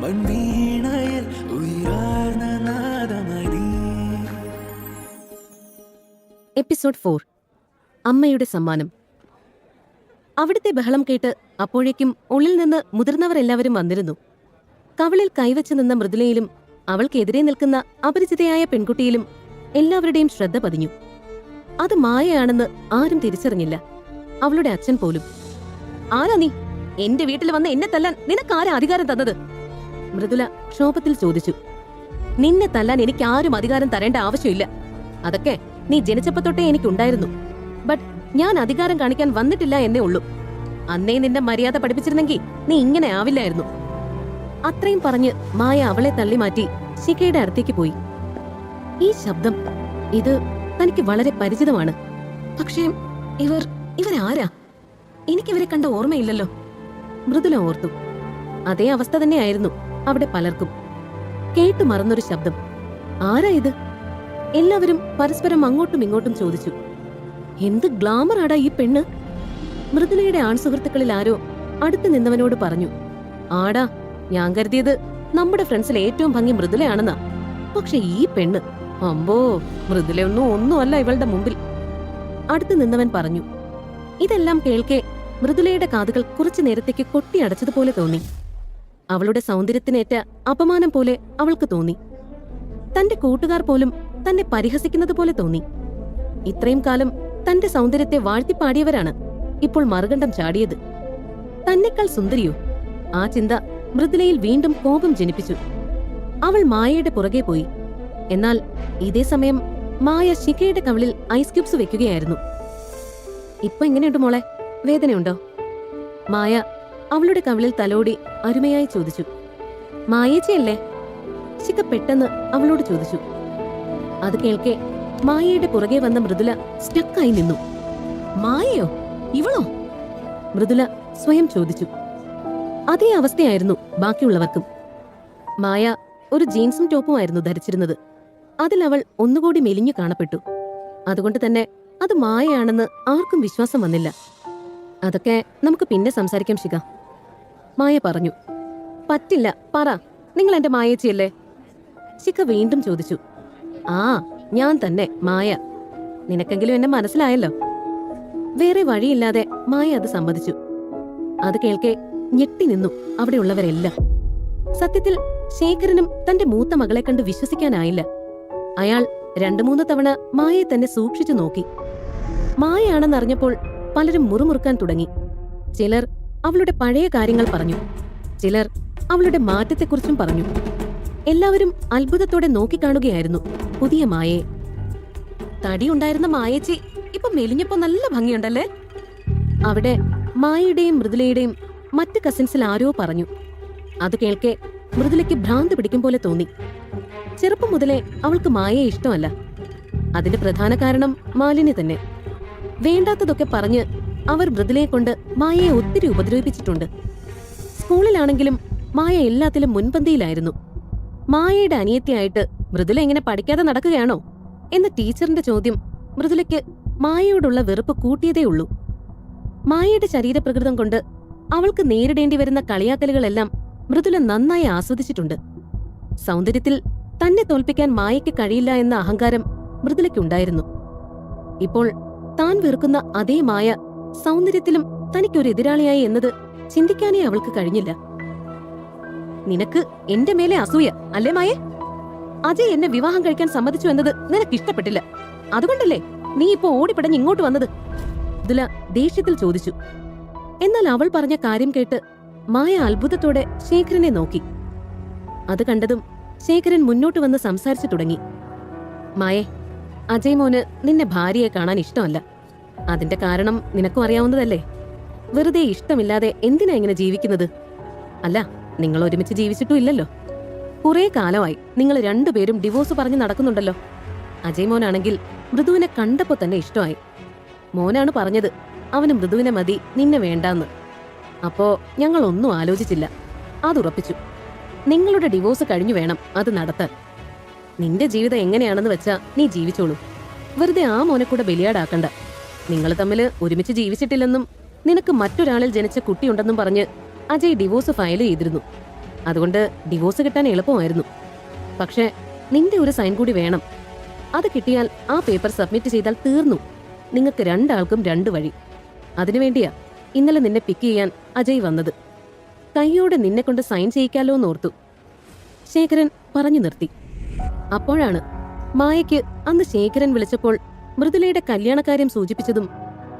മൺവീണയിൽ ഉയർന്ന episode four. അമ്മയുടെ സമ്മാനം. അവിടുത്തെ ബഹളം കേട്ട് അപ്പോഴേക്കും ഉള്ളിൽ നിന്ന് മുതിർന്നവർ എല്ലാവരും വന്നിരുന്നു. കവളിൽ കൈവച്ചു നിന്ന മൃദുലയിലും അവൾക്കെതിരെ നിൽക്കുന്ന അപരിചിതയായ പെൺകുട്ടിയിലും എല്ലാവരുടെയും ശ്രദ്ധ പതിഞ്ഞു. അത് മായയാണെന്ന് ആരും തിരിച്ചറിഞ്ഞില്ല. അവളുടെ അച്ഛൻ പോലും. ആരാ നീ? എന്റെ വീട്ടിൽ വന്ന് എന്നെ തല്ലാൻ നിനക്കാരാ അധികാരം തന്നത്? മൃദുല ക്ഷോഭത്തിൽ ചോദിച്ചു നിന്നെ തല്ലാൻ എനിക്ക് ആരും അധികാരം തരേണ്ട ആവശ്യമില്ല. അതൊക്കെ നീ ജനിച്ചപ്പോ തൊട്ടേ എനിക്കുണ്ടായിരുന്നു. ബട്ട് ഞാൻ അധികാരം കാണിക്കാൻ വന്നിട്ടില്ല എന്നേ ഉള്ളൂ. അന്നേ നിന്റെ മര്യാദ പഠിപ്പിച്ചിരുന്നെങ്കിൽ നീ ഇങ്ങനെ ആവില്ലായിരുന്നു. അത്രയും പറഞ്ഞ് മായ അവളെ തള്ളി മാറ്റി ശിഖയുടെ അടുത്തേക്ക് പോയി. ഈ ശബ്ദം ഇത് തനിക്ക് വളരെ പരിചിതമാണ്. പക്ഷേ ഇവർ ഇവരാരാ? എനിക്കിവരെ കണ്ട ഓർമ്മയില്ലല്ലോ. മൃദുല ഓർത്തു. അതേ അവസ്ഥ തന്നെയായിരുന്നു. അവിടെ പലർക്കും കേട്ടു മറന്നൊരു ശബ്ദം. ആരാ ഇത്? എല്ലാവരും പരസ്പരം അങ്ങോട്ടും ഇങ്ങോട്ടും ചോദിച്ചു. എന്ത് ഗ്ലാമറാടാ ഈ പെണ്ണ്? മൃദുലയുടെ ആൺസുഹൃത്തുക്കളിൽ ആരോ അടുത്ത് നിന്നവനോട് പറഞ്ഞു. ആടാ ഞാൻ കരുതിയത് നമ്മുടെ ഫ്രണ്ട്സിൽ ഏറ്റവും ഭംഗി മൃദുലയാണെന്നാ. പക്ഷെ ഈ പെണ്ണ് അമ്പോ മൃദുലയൊന്നും ഒന്നുമല്ല ഇവളുടെ മുമ്പിൽ. അടുത്ത് നിന്നവൻ പറഞ്ഞു. ഇതെല്ലാം കേൾക്കെ മൃദുലയുടെ കാതുകൾ കുറച്ചു നേരത്തേക്ക് കൊട്ടിയടച്ചതുപോലെ തോന്നി. അവളുടെ സൗന്ദര്യത്തിനേറ്റ അപമാനം പോലെ അവൾക്ക് തോന്നി. തന്റെ കൂട്ടുകാർ പോലും തന്നെ പരിഹസിക്കുന്നത് പോലെ തോന്നി. ഇത്രയും കാലം തന്റെ സൗന്ദര്യത്തെ വാഴ്ത്തിപ്പാടിയവരാണ് ഇപ്പോൾ മറുകണ്ഠം ചാടിയത്. തന്നെക്കാൾ സുന്ദരിയോ? ആ ചിന്ത മൃദുലയിൽ വീണ്ടും കോപം ജനിപ്പിച്ചു. അവൾ മായയുടെ പുറകെ പോയി. എന്നാൽ ഇതേ സമയം മായ ശിഖയുടെ കവിളിൽ ഐസ് ക്യൂബ്സ് വെക്കുകയായിരുന്നു. ഇപ്പൊ എങ്ങനെയുണ്ട് മോളെ? വേദനയുണ്ടോ? മായ അവളുടെ കവിളിൽ തലോടി അരുമയായി ചോദിച്ചു മായേച്ചിയല്ലേ? ശിഖ പെട്ടെന്ന് അവളോട് ചോദിച്ചു അത് കേൾക്കെ മായയുടെ പുറകെ വന്ന മൃദുല സ്റ്റക്കായി നിന്നു. മായയോ? ഇവളോ? മൃദുല സ്വയം ചോദിച്ചു അതേ അവസ്ഥയായിരുന്നു ബാക്കിയുള്ളവർക്കും. മായ ഒരു ജീൻസും ടോപ്പുമായിരുന്നു ധരിച്ചിരുന്നത്. അതിൽ അവൾ ഒന്നുകൂടി മെലിഞ്ഞു കാണപ്പെട്ടു. അതുകൊണ്ട് തന്നെ അത് മായയാണെന്ന് ആർക്കും വിശ്വാസം വന്നില്ല. അതൊക്കെ നമുക്ക് പിന്നെ സംസാരിക്കാം ശിഖ. മായ പറഞ്ഞു. പറ്റില്ല പറ. നിങ്ങൾ എന്റെ മായേച്ചിയല്ലേ? ശിഖ വീണ്ടും ചോദിച്ചു. ആ ഞാൻ തന്നെ മായ. നിനക്കെങ്കിലും എന്നെ മനസ്സിലായല്ലോ. വേറെ വഴിയില്ലാതെ മായ അത് സമ്മതിച്ചു. അത് കേൾക്കെ ഞെട്ടി നിന്നു അവിടെയുള്ളവരെല്ലാം. സത്യത്തിൽ ശേഖരനും തന്റെ മൂത്ത മകളെ കണ്ട് വിശ്വസിക്കാനായില്ല. അയാൾ രണ്ടു മൂന്ന് തവണ മായയെ തന്നെ സൂക്ഷിച്ചു നോക്കി. മായയാണെന്നറിഞ്ഞപ്പോൾ പലരും മുറുമുറുക്കാൻ തുടങ്ങി. ചിലർ അവളുടെ പഴയ കാര്യങ്ങൾ പറഞ്ഞു. ചിലർ അവളുടെ മാറ്റത്തെക്കുറിച്ചും പറഞ്ഞു. എല്ലാവരും അത്ഭുതത്തോടെ നോക്കിക്കാണുകയായിരുന്നു. പുതിയ മായയെ തടിയുണ്ടായിരുന്ന മായച്ചി ഇപ്പൊ മെലിഞ്ഞപ്പോ നല്ല ഭംഗിയുണ്ടല്ലേ? അവിടെ മായയുടെയും മൃദുലയുടെയും മറ്റ് കസിൻസിൽ ആരോ പറഞ്ഞു. അത് കേൾക്കെ മൃദുലയ്ക്ക് ഭ്രാന്ത് പിടിക്കും പോലെ തോന്നി. ചെറുപ്പം മുതലേ അവൾക്ക് മായയെ ഇഷ്ടമല്ല. അതിന്റെ പ്രധാന കാരണം മാലിന്യ തന്നെ വേണ്ടാത്തതൊക്കെ പറഞ്ഞ് അവർ മൃദുലയെ കൊണ്ട് മായയെ ഒത്തിരി ഉപദ്രവിപ്പിച്ചിട്ടുണ്ട്. സ്കൂളിലാണെങ്കിലും മായ എല്ലാത്തിലും മുൻപന്തിയിലായിരുന്നു. മായയുടെ അനിയത്തിയായിട്ട് മൃദുല എങ്ങനെ പഠിക്കാതെ നടക്കുകയാണോ? എന്ന ടീച്ചറിന്റെ ചോദ്യം മൃദുലയ്ക്ക് മായയോടുള്ള വെറുപ്പ് കൂട്ടിയതേ ഉള്ളൂ. മായയുടെ ശരീരപ്രകൃതം കൊണ്ട് അവൾക്ക് നേരിടേണ്ടി വരുന്ന കളിയാക്കലുകളെല്ലാം മൃദുല നന്നായി ആസ്വദിച്ചിട്ടുണ്ട്. സൗന്ദര്യത്തിൽ തന്നെ തോൽപ്പിക്കാൻ മായയ്ക്ക് കഴിയില്ല എന്ന അഹങ്കാരം മൃദുലയ്ക്കുണ്ടായിരുന്നു. ഇപ്പോൾ താൻ വെറുക്കുന്ന അതേ മായ സൗന്ദര്യത്തിലും തനിക്കൊരു എതിരാളിയായി എന്നത് ചിന്തിക്കാനേ അവൾക്ക് കഴിഞ്ഞില്ല. നിനക്ക് എന്റെ മേലെ അസൂയ അല്ലേ മായേ? അജയ് എന്നെ വിവാഹം കഴിക്കാൻ സമ്മതിച്ചു എന്നത് നിനക്ക് ഇഷ്ടപ്പെട്ടില്ല. അതുകൊണ്ടല്ലേ നീ ഇപ്പോ ഓടിപ്പടഞ്ഞ് ഇങ്ങോട്ട് വന്നത്? ദുല ദേഷ്യത്തിൽ ചോദിച്ചു. എന്നാൽ അവൾ പറഞ്ഞ കാര്യം കേട്ട് മായ അത്ഭുതത്തോടെ ശേഖരനെ നോക്കി. അത് കണ്ടതും ശേഖരൻ മുന്നോട്ട് വന്ന് സംസാരിച്ചു തുടങ്ങി. മായേ അജയ് മോന് നിന്നെ ഭാര്യയെ കാണാൻ ഇഷ്ടമല്ല. അതിന്റെ കാരണം നിനക്കും അറിയാവുന്നതല്ലേ? വെറുതെ ഇഷ്ടമില്ലാതെ എന്തിനാ ഇങ്ങനെ ജീവിക്കുന്നത്? അല്ല നിങ്ങൾ ഒരുമിച്ച് ജീവിച്ചിട്ടും ഇല്ലല്ലോ. കുറെ കാലമായി നിങ്ങൾ രണ്ടുപേരും ഡിവോഴ്സ് പറഞ്ഞു നടക്കുന്നുണ്ടല്ലോ. അജയ് മോനാണെങ്കിൽ മൃദുവിനെ കണ്ടപ്പോ തന്നെ ഇഷ്ടമായി. മോനാണ് പറഞ്ഞത് അവന് മൃദുവിനെ മതി നിന്നെ വേണ്ടാന്ന്. അപ്പോ ഞങ്ങൾ ഒന്നും ആലോചിച്ചില്ല അതുറപ്പിച്ചു നിങ്ങളുടെ ഡിവോഴ്സ് കഴിഞ്ഞു വേണം അത് നടത്താൻ. നിന്റെ ജീവിതം എങ്ങനെയാണെന്ന് വെച്ചാ നീ ജീവിച്ചോളൂ. വെറുതെ ആ മോനെ കൂടെ ബലിയാടാക്കണ്ട. നിങ്ങൾ തമ്മിൽ ഒരുമിച്ച് ജീവിച്ചിട്ടില്ലെന്നും നിനക്ക് മറ്റൊരാളിൽ ജനിച്ച കുട്ടിയുണ്ടെന്നും പറഞ്ഞ് അജയ് ഡിവോഴ്സ് ഫയൽ ചെയ്തിരുന്നു. അതുകൊണ്ട് ഡിവോഴ്സ് കിട്ടാൻ എളുപ്പമായിരുന്നു. പക്ഷേ നിന്റെ ഒരു സൈൻ കൂടി വേണം. അത് കിട്ടിയാൽ ആ പേപ്പർ സബ്മിറ്റ് ചെയ്താൽ തീർന്നു. നിങ്ങൾക്ക് രണ്ടാൾക്കും രണ്ട് വഴി. അതിനുവേണ്ടിയാ ഇന്നലെ നിന്നെ പിക്ക് ചെയ്യാൻ അജയ് വന്നത്. കയ്യോടെ നിന്നെ കൊണ്ട് സൈൻ ചെയ്യിക്കാലോ എന്നോർത്തു ശേഖരൻ പറഞ്ഞു നിർത്തി. അപ്പോഴാണ് മായയ്ക്ക് അന്ന് ശേഖരൻ വിളിച്ചപ്പോൾ മൃദുലയുടെ കല്യാണകാര്യം സൂചിപ്പിച്ചതും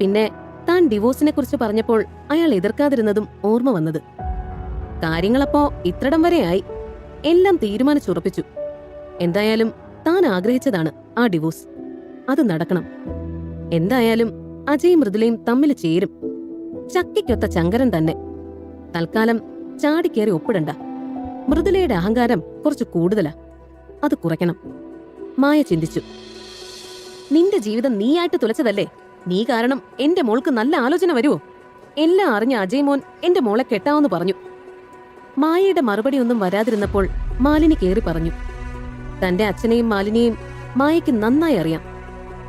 പിന്നെ താൻ ഡിവോഴ്സിനെ കുറിച്ച് പറഞ്ഞപ്പോൾ അയാൾ എതിർക്കാതിരുന്നതും ഓർമ്മ വന്നത്. കാര്യങ്ങളപ്പോ ഇത്രടം വരെയായി എല്ലാം തീരുമാനിച്ചുറപ്പിച്ചു. എന്തായാലും താൻ ആഗ്രഹിച്ചതാണ് ആ ഡിവോഴ്സ്. അത് നടക്കണം. എന്തായാലും അജയും മൃദുലയും തമ്മിൽ ചേരും. ചക്കിക്കൊത്ത ചങ്കരൻ തന്നെ. തൽക്കാലം ചാടിക്കേറി ഒപ്പിടണ്ട. മൃദുലയുടെ അഹങ്കാരം കുറച്ച് കൂടുതലാ. അത് കുറയ്ക്കണം. മായ ചിന്തിച്ചു. നിന്റെ ജീവിതം നീയായിട്ട് തുലച്ചതല്ലേ? നീ കാരണം എന്റെ മോൾക്ക് നല്ല ആലോചന വരുവോ? എല്ലാം അറിഞ്ഞ അജയ് മോൻ എന്റെ മോളെ കെട്ടാവെന്ന് പറഞ്ഞു. മായയുടെ മറുപടി ഒന്നും വരാതിരുന്നപ്പോൾ മാലിനി കയറി പറഞ്ഞു. തന്റെ അച്ഛനെയും മാലിനിയെയും മായയ്ക്ക് നന്നായി അറിയാം.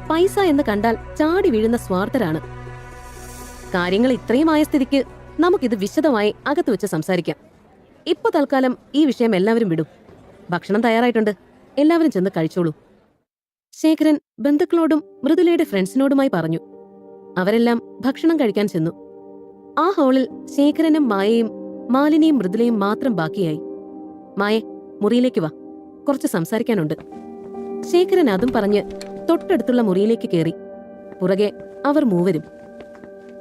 പൈസ എന്ന് കണ്ടാൽ ചാടി വീഴുന്ന സ്വാർത്ഥരാണ്. കാര്യങ്ങൾ ഇത്രയുമായ സ്ഥിതിക്ക് നമുക്കിത് വിശദമായി അകത്ത് വെച്ച് സംസാരിക്കാം. ഇപ്പൊ തൽക്കാലം ഈ വിഷയം എല്ലാവരും വിടും. ഭക്ഷണം തയ്യാറായിട്ടുണ്ട്. എല്ലാവരും ചെന്ന് കഴിച്ചോളൂ. ശേഖരൻ ബന്ധുക്കളോടും മൃദുലയുടെ ഫ്രണ്ട്സിനോടുമായി പറഞ്ഞു. അവരെല്ലാം ഭക്ഷണം കഴിക്കാൻ ചെന്നു. ആ ഹാളിൽ ശേഖരനും മായയും മാലിനിയും മൃദുലയും മാത്രം ബാക്കിയായി. മായ മുറിയിലേക്ക് വാ. കുറച്ച് സംസാരിക്കാനുണ്ട്. ശേഖരൻ അതും പറഞ്ഞ് തൊട്ടടുത്തുള്ള മുറിയിലേക്ക് കയറി പുറകെ അവർ മൂവരും.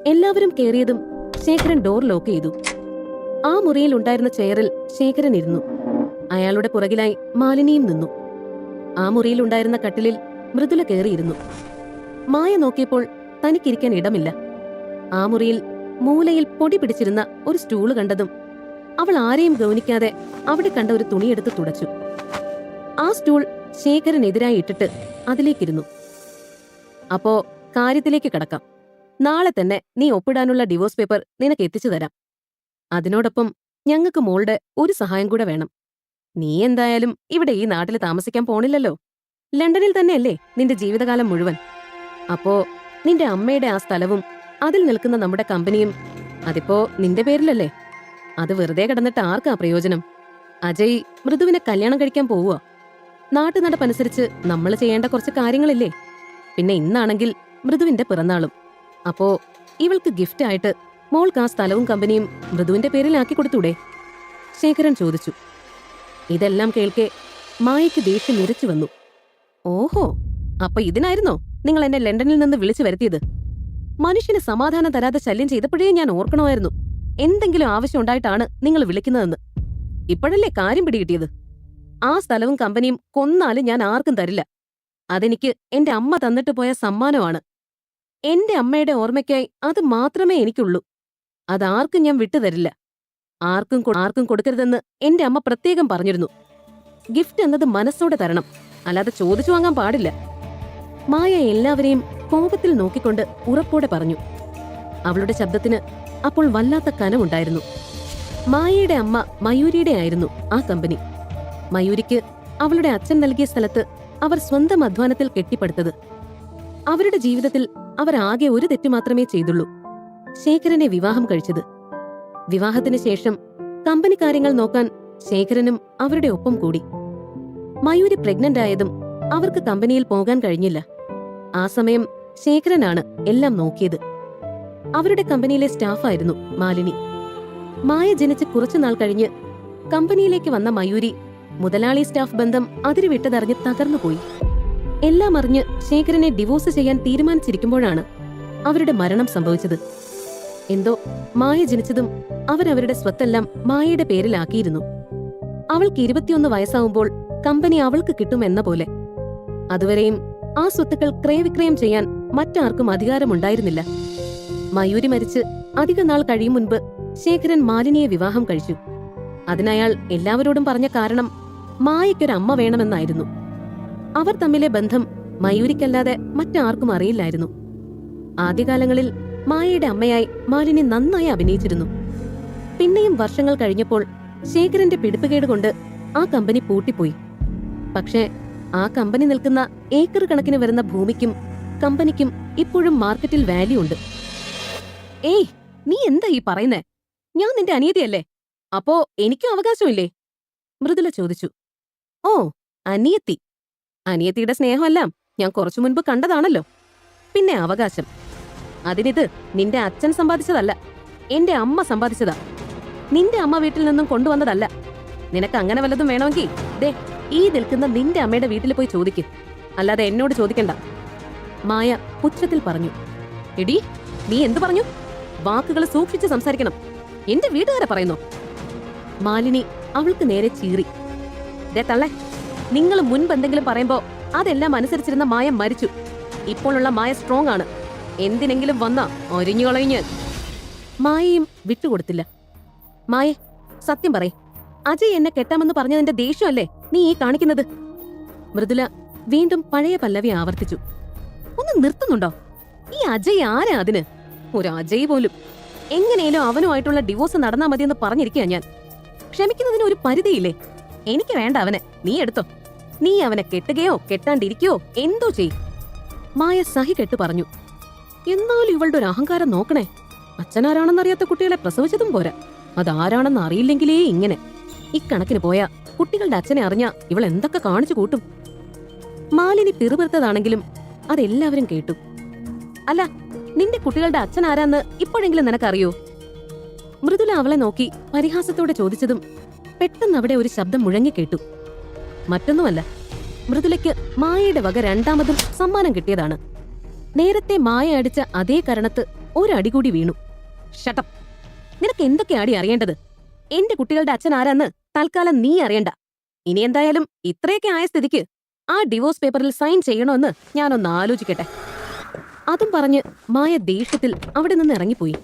എല്ലാവരും കയറിയതും ശേഖരൻ ഡോർ ലോക്ക് ചെയ്തു. ആ മുറിയിൽ ഉണ്ടായിരുന്ന ചെയറിൽ ശേഖരൻ ഇരുന്നു. അയാളുടെ പുറകിലായി മാലിനിയും നിന്നു. ആ മുറിയിലുണ്ടായിരുന്ന കട്ടിലിൽ മൃദുല കയറിയിരുന്നു. മായ നോക്കിയപ്പോൾ തനിക്കിരിക്കാൻ ഇടമില്ല. ആ മുറിയിൽ മൂലയിൽ പൊടി പിടിച്ചിരുന്ന ഒരു സ്റ്റൂൾ കണ്ടതും അവൾ ആരെയും ഗൗനിക്കാതെ അവിടെ കണ്ട ഒരു തുണിയെടുത്ത് തുടച്ചു. ആ സ്റ്റൂൾ ശേഖരനെതിരായി ഇട്ടിട്ട് അതിലേക്കിരുന്നു. അപ്പോ കാര്യത്തിലേക്ക് കടക്കാം. നാളെ തന്നെ നീ ഒപ്പിടാനുള്ള ഡിവോഴ്സ് പേപ്പർ നിനക്ക് എത്തിച്ചു തരാം. അതിനോടൊപ്പം ഞങ്ങൾക്ക് മോളുടെ ഒരു സഹായം കൂടെ വേണം. നീ എന്തായാലും ഇവിടെ ഈ നാട്ടിൽ താമസിക്കാൻ പോണില്ലല്ലോ. ലണ്ടനിൽ തന്നെയല്ലേ നിന്റെ ജീവിതകാലം മുഴുവൻ. അപ്പോ നിന്റെ അമ്മയുടെ ആ സ്ഥലവും അതിൽ നിൽക്കുന്ന നമ്മുടെ കമ്പനിയും അതിപ്പോ നിന്റെ പേരിലല്ലേ? അത് വെറുതെ കിടന്നിട്ട് ആർക്കാ പ്രയോജനം? അജയ് മൃദുവിനെ കല്യാണം കഴിക്കാൻ പോവുക നാട്ടു നടപ്പനുസരിച്ച് നമ്മൾ ചെയ്യേണ്ട കുറച്ച് കാര്യങ്ങളില്ലേ? പിന്നെ ഇന്നാണെങ്കിൽ മൃദുവിന്റെ പിറന്നാളും. അപ്പോ ഇവൾക്ക് ഗിഫ്റ്റ് ആയിട്ട് മോൾക്ക് ആ സ്ഥലവും കമ്പനിയും മൃദുവിന്റെ പേരിലാക്കി കൊടുത്തൂടെ? ശേഖരൻ ചോദിച്ചു. ഇതെല്ലാം കേൾക്കെ മായയ്ക്ക് ദേഷ്യം നിരച്ചു വന്നു. ഓഹോ അപ്പൊ ഇതിനായിരുന്നോ നിങ്ങൾ എന്നെ ലണ്ടനിൽ നിന്ന് വിളിച്ചു വരുത്തിയത്? മനുഷ്യന് സമാധാനം തരാതെ ശല്യം ചെയ്തപ്പോഴേ ഞാൻ ഓർക്കണമായിരുന്നു. എന്തെങ്കിലും ആവശ്യം ഉണ്ടായിട്ടാണ് നിങ്ങൾ വിളിക്കുന്നതെന്ന്. ഇപ്പോഴല്ലേ കാര്യം പിടികിട്ടിയത്? ആ സ്ഥലവും കമ്പനിയും കൊന്നാലും ഞാൻ ആർക്കും തരില്ല. അതെനിക്ക് എന്റെ അമ്മ തന്നിട്ട് പോയ സമ്മാനമാണ്. എന്റെ അമ്മയുടെ ഓർമ്മയ്ക്കായി അത് മാത്രമേ എനിക്കുള്ളൂ. അതാർക്കും ഞാൻ വിട്ടുതരില്ല. ആർക്കും ആർക്കും കൊടുക്കരുതെന്ന് എന്റെ അമ്മ പ്രത്യേകം പറഞ്ഞിരുന്നു. ഗിഫ്റ്റ് എന്നത് മനസ്സോടെ തരണം. അല്ലാതെ ചോദിച്ചു വാങ്ങാൻ പാടില്ല. മായ എല്ലാവരെയും കോപത്തിൽ നോക്കിക്കൊണ്ട് ഉറപ്പോടെ പറഞ്ഞു. അവളുടെ ശബ്ദത്തിന് അപ്പോൾ വല്ലാത്ത കനമുണ്ടായിരുന്നു. മായയുടെ അമ്മ മയൂരിയുടെ ആയിരുന്നു ആ കമ്പനി. മയൂരിക്ക് അവളുടെ അച്ഛൻ നൽകിയ സ്ഥലത്ത് അവർ സ്വന്തം അധ്വാനത്തിൽ കെട്ടിപ്പടുത്തത്. അവരുടെ ജീവിതത്തിൽ അവർ ആകെ ഒരു തെറ്റ് മാത്രമേ ചെയ്തുള്ളൂ. ശേഖരനെ വിവാഹം കഴിച്ചത്. വിവാഹത്തിന് ശേഷം കമ്പനി കാര്യങ്ങൾ നോക്കാൻ ശേഖരനും അവരുടെ ഒപ്പം കൂടി. മയൂരി പ്രഗ്നന്റ് ആയതും അവർക്ക് കമ്പനിയിൽ പോകാൻ കഴിഞ്ഞില്ല. ആ സമയം ശേഖരനാണ് എല്ലാം നോക്കിയത്. അവരുടെ കമ്പനിയിലെ സ്റ്റാഫായിരുന്നു മാലിനി. മായ ജനിച്ച് കുറച്ചുനാൾ കഴിഞ്ഞ് കമ്പനിയിലേക്ക് വന്ന മയൂരി മുതലാളി സ്റ്റാഫ് ബന്ധം അതിരുവിട്ടതറിഞ്ഞ് തകർന്നുപോയി. എല്ലാം അറിഞ്ഞ് ശേഖരനെ ഡിവോഴ്സ് ചെയ്യാൻ തീരുമാനിച്ചിരിക്കുമ്പോഴാണ് അവരുടെ മരണം സംഭവിച്ചത്. എന്തോ മായ ജനിച്ചതും അവരവരുടെ സ്വത്തെല്ലാം മായയുടെ പേരിലാക്കിയിരുന്നു. അവൾക്ക് ഇരുപത്തിയൊന്ന് വയസ്സാവുമ്പോൾ കമ്പനി അവൾക്ക് കിട്ടുമെന്ന പോലെ. അതുവരെയും ആ സ്വത്തുക്കൾ ക്രയവിക്രയം ചെയ്യാൻ മറ്റാർക്കും അധികാരമുണ്ടായിരുന്നില്ല. മയൂരി മരിച്ച് അധിക നാൾ കഴിയും മുൻപ് ശേഖരൻ മാലിനിയെ വിവാഹം കഴിച്ചു. അതിനയാൾ എല്ലാവരോടും പറഞ്ഞ കാരണം മായയ്ക്കൊരമ്മ വേണമെന്നായിരുന്നു. അവർ തമ്മിലെ ബന്ധം മയൂരിക്കല്ലാതെ മറ്റാർക്കും അറിയില്ലായിരുന്നു. ആദ്യകാലങ്ങളിൽ മായയുടെ അമ്മയായി മാലിനി നന്നായി അഭിനയിച്ചിരുന്നു. പിന്നെയും വർഷങ്ങൾ കഴിഞ്ഞപ്പോൾ ശേഖരന്റെ പിടിപ്പുകേട് കൊണ്ട് ആ കമ്പനി പൂട്ടിപ്പോയി. പക്ഷേ ആ കമ്പനി നിൽക്കുന്ന ഏക്കർ കണക്കിന് വരുന്ന ഭൂമിക്കും കമ്പനിക്കും ഇപ്പോഴും മാർക്കറ്റിൽ വാല്യൂ ഉണ്ട്. ഏയ് നീ എന്താ ഈ പറയുന്നേ? ഞാൻ നിന്റെ അനിയതിയല്ലേ അപ്പോ എനിക്കും അവകാശമില്ലേ? മൃദുല ചോദിച്ചു. ഓ അനിയത്തി. അനിയത്തിയുടെ സ്നേഹമെല്ലാം ഞാൻ കുറച്ചു മുൻപ് കണ്ടതാണല്ലോ. പിന്നെ അവകാശം. അതിനിത് നിന്റെ അച്ഛൻ സമ്പാദിച്ചതല്ല എന്റെ അമ്മ സമ്പാദിച്ചതാ. നിന്റെ അമ്മ വീട്ടിൽ നിന്നും കൊണ്ടുവന്നതല്ല. നിനക്ക് അങ്ങനെ വല്ലതും വേണമെങ്കിൽ ദേ ഈ നിൽക്കുന്ന നിന്റെ അമ്മയുടെ വീട്ടിൽ പോയി ചോദിക്കും. അല്ലാതെ എന്നോട് ചോദിക്കണ്ട. മായ പുച്ഛത്തിൽ പറഞ്ഞു. എടി നീ എന്തു പറഞ്ഞു? വാക്കുകൾ സൂക്ഷിച്ച് സംസാരിക്കണം. എന്റെ വീട്ടുകാരെ പറയുന്നു? മാലിനി അവൾക്ക് നേരെ ചീറി. ദേ തള്ളേ നിങ്ങൾ മുൻപ് എന്തെങ്കിലും പറയുമ്പോ അതെല്ലാം അനുസരിച്ചിരുന്ന മായ മരിച്ചു. ഇപ്പോഴുള്ള മായ സ്ട്രോങ് ആണ്. എന്തിനെങ്കിലും വന്നാ ഒരിഞ്ഞു കളഞ്ഞ് മായയും വിട്ടുകൊടുത്തില്ല. മായെ സത്യം പറയും. അജയ് എന്നെ കെട്ടാമെന്ന് പറഞ്ഞതിന്റെ ദേഷ്യമല്ലേ നീ ഈ കാണിക്കുന്നത്? മൃദുല വീണ്ടും പഴയ പല്ലവി ആവർത്തിച്ചു. ഒന്ന് നിർത്തുന്നുണ്ടോ? ഈ അജയ് ആരാ അതിന്? ഒരു അജയ് പോലും. എങ്ങനെയാലും അവനുമായിട്ടുള്ള ഡിവോഴ്സ് നടന്നാ മതിയെന്ന് പറഞ്ഞിരിക്കുക ഞാൻ. ക്ഷമിക്കുന്നതിന് ഒരു പരിധിയില്ലേ? എനിക്ക് വേണ്ട അവനെ. നീ എടുത്തോ. നീ അവനെ കെട്ടുകയോ കെട്ടാണ്ടിരിക്കയോ എന്തോ ചെയ് മായ സഹി കെട്ടു പറഞ്ഞു. എന്നാലും ഇവളുടെ ഒരു അഹങ്കാരം നോക്കണേ. അച്ഛനാരാണെന്നറിയാത്ത കുട്ടികളെ പ്രസവിച്ചതും പോരാ. അതാരാണെന്ന് അറിയില്ലെങ്കിലേ ഇങ്ങനെ. ഇക്കണക്കിന് പോയാ കുട്ടികളുടെ അച്ഛനെ അറിഞ്ഞാ ഇവൾ എന്തൊക്കെ കാണിച്ചു കൂട്ടും. മാലിനി പിറുപിറുത്തതാണെങ്കിലും അതെല്ലാവരും കേട്ടു. അല്ല നിന്റെ കുട്ടികളുടെ അച്ഛൻ ആരാന്ന് ഇപ്പോഴെങ്കിലും നിനക്കറിയോ? മൃദുല അവളെ നോക്കി പരിഹാസത്തോടെ ചോദിച്ചതും പെട്ടെന്ന് അവിടെ ഒരു ശബ്ദം മുഴങ്ങിക്കേട്ടു മറ്റൊന്നുമല്ല മൃദുലയ്ക്ക് മായയുടെ വക രണ്ടാമതും സമ്മാനം കിട്ടിയതാണ്. നേരത്തെ മായ അടിച്ച അതേ കരണത്ത് ഒരടി കൂടി വീണു ഷട്ടം നിനക്ക് എന്തൊക്കെയാടി അറിയേണ്ടത്? എന്റെ കുട്ടികളുടെ അച്ഛൻ ആരാന്ന് തൽക്കാലം നീ അറിയണ്ട. ഇനി എന്തായാലും ഇത്രയൊക്കെ ആയ സ്ഥിതിക്ക് ആ ഡിവോഴ്സ് പേപ്പറിൽ സൈൻ ചെയ്യണമെന്ന് ഞാനൊന്ന് ആലോചിക്കട്ടെ. അതും പറഞ്ഞ് മായ ദേഷ്യത്തിൽ അവിടെ നിന്ന് ഇറങ്ങിപ്പോയി.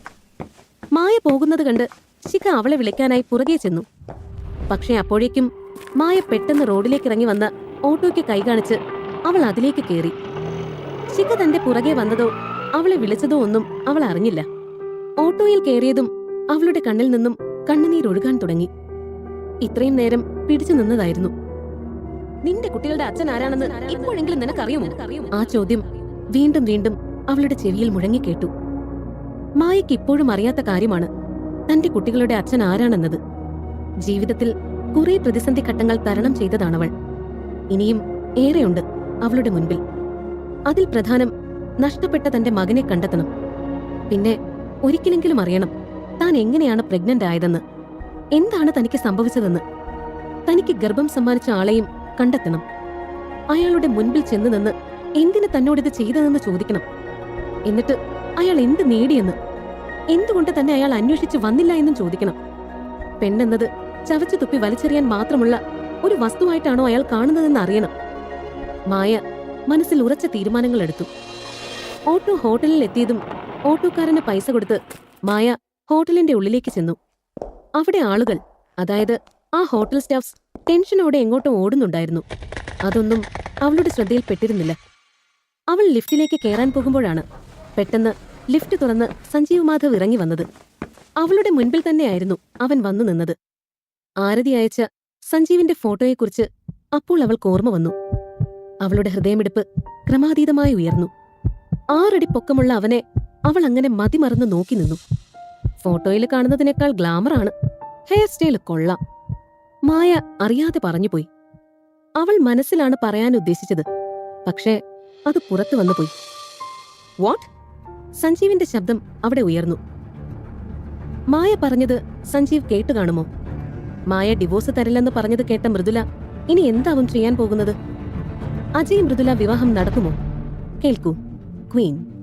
മായ പോകുന്നത് കണ്ട് ശിഖ അവളെ വിളിക്കാനായി പുറകെ ചെന്നു. പക്ഷേ അപ്പോഴേക്കും മായ പെട്ടെന്ന് റോഡിലേക്ക് ഇറങ്ങി വന്ന ഓട്ടോയ്ക്ക് കൈകാണിച്ച് അവൾ അതിലേക്ക് കയറി ശിഖ തന്റെ പുറകെ വന്നതോ അവളെ വിളിച്ചതോ ഒന്നും അവൾ അറിഞ്ഞില്ല. ഓട്ടോയിൽ കയറിയതും അവളുടെ കണ്ണിൽ നിന്നും കണ്ണുനീരൊഴുകാൻ തുടങ്ങി. ഇത്രയും നേരം പിടിച്ചു നിന്നതായിരുന്നു. നിന്റെ കുട്ടികളുടെ അച്ഛൻ ആരാണെന്ന് ഇപ്പോഴെങ്കിലും നിനക്കറിയുമോ? ആ ചോദ്യം വീണ്ടും വീണ്ടും അവളുടെ ചെവിയിൽ മുഴങ്ങിക്കേട്ടു മായയ്ക്ക് ഇപ്പോഴും അറിയാത്ത കാര്യമാണ് തന്റെ കുട്ടികളുടെ അച്ഛൻ ആരാണെന്നത്. ജീവിതത്തിൽ കുറെ പ്രതിസന്ധി ഘട്ടങ്ങൾ തരണം ചെയ്തതാണവൾ. ഇനിയും ഏറെയുണ്ട് അവളുടെ മുൻപിൽ. അതിൽ പ്രധാനം നഷ്ടപ്പെട്ട തന്റെ മകനെ കണ്ടെത്തണം. പിന്നെ ഒരിക്കലെങ്കിലും അറിയണം താൻ എങ്ങനെയാണ് പ്രഗ്നന്റ് ആയതെന്ന്. എന്താണ് തനിക്ക് സംഭവിച്ചതെന്ന്. തനിക്ക് ഗർഭം സമ്മാനിച്ച ആളെയും കണ്ടെത്തണം. അയാളുടെ മുൻപിൽ ചെന്ന് നിന്ന് എന്തിന് തന്നോടിത് ചെയ്തതെന്ന് ചോദിക്കണം. എന്നിട്ട് അയാൾ എന്ത് നേടിയെന്ന്. എന്തുകൊണ്ട് തന്നെ അയാൾ അന്വേഷിച്ച് വന്നില്ല എന്നും ചോദിക്കണം. പെണ്ണെന്നത് ചവച്ചു തുപ്പി വലിച്ചെറിയാൻ മാത്രമുള്ള ഒരു വസ്തുവായിട്ടാണോ അയാൾ കാണുന്നതെന്ന് അറിയണം. മായ മനസ്സിൽ ഉറച്ച തീരുമാനങ്ങൾ എടുത്തു ഓട്ടോ ഹോട്ടലിൽ എത്തിയതും ഓട്ടോക്കാരന് പൈസ കൊടുത്ത് മായ ഹോട്ടലിന്റെ ഉള്ളിലേക്ക് ചെന്നു. അവിടെ ആളുകൾ അതായത് ആ ഹോട്ടൽ സ്റ്റാഫ്സ് ടെൻഷനോടെ എങ്ങോട്ടും ഓടുന്നുണ്ടായിരുന്നു. അതൊന്നും അവളുടെ ശ്രദ്ധയിൽപ്പെട്ടിരുന്നില്ല. അവൾ ലിഫ്റ്റിലേക്ക് കയറാൻ പോകുമ്പോഴാണ് പെട്ടെന്ന് ലിഫ്റ്റ് തുറന്ന് സഞ്ജീവ് മാധവ് ഇറങ്ങി വന്നത്. അവളുടെ മുൻപിൽ തന്നെയായിരുന്നു അവൻ വന്നു നിന്നത്. ആരതി അയച്ച സഞ്ജീവിന്റെ ഫോട്ടോയെക്കുറിച്ച് അപ്പോൾ അവൾക്ക് ഓർമ്മ വന്നു. അവളുടെ ഹൃദയമിടിപ്പ് ക്രമാതീതമായി ഉയർന്നു. ആറടി പൊക്കമുള്ള അവനെ അവൾ അങ്ങനെ മതിമറന്ന് നോക്കി നിന്നു. ഫോട്ടോയിൽ കാണുന്നതിനേക്കാൾ ഗ്ലാമറാണ് ഹെയർ സ്റ്റൈൽ കൊള്ളാം. മായ അറിയാതെ പറഞ്ഞുപോയി. അവൾ മനസ്സിലാണ് പറയാൻ ഉദ്ദേശിച്ചത്. പക്ഷേ അത് പുറത്തു വന്നുപോയി. വാട്ട്? സഞ്ജീവിന്റെ ശബ്ദം അവിടെ ഉയർന്നു. മായ പറഞ്ഞത് സഞ്ജീവ് കേട്ടു കാണുമോ മായ ഡിവോഴ്സ് തരില്ലെന്ന് പറഞ്ഞത് കേട്ട മൃദുല ഇനി എന്താവും ചെയ്യാൻ പോകുന്നത്? അജയ് മൃദുല വിവാഹം നടക്കുമോ? കേൾക്കൂ. ക്വീൻ.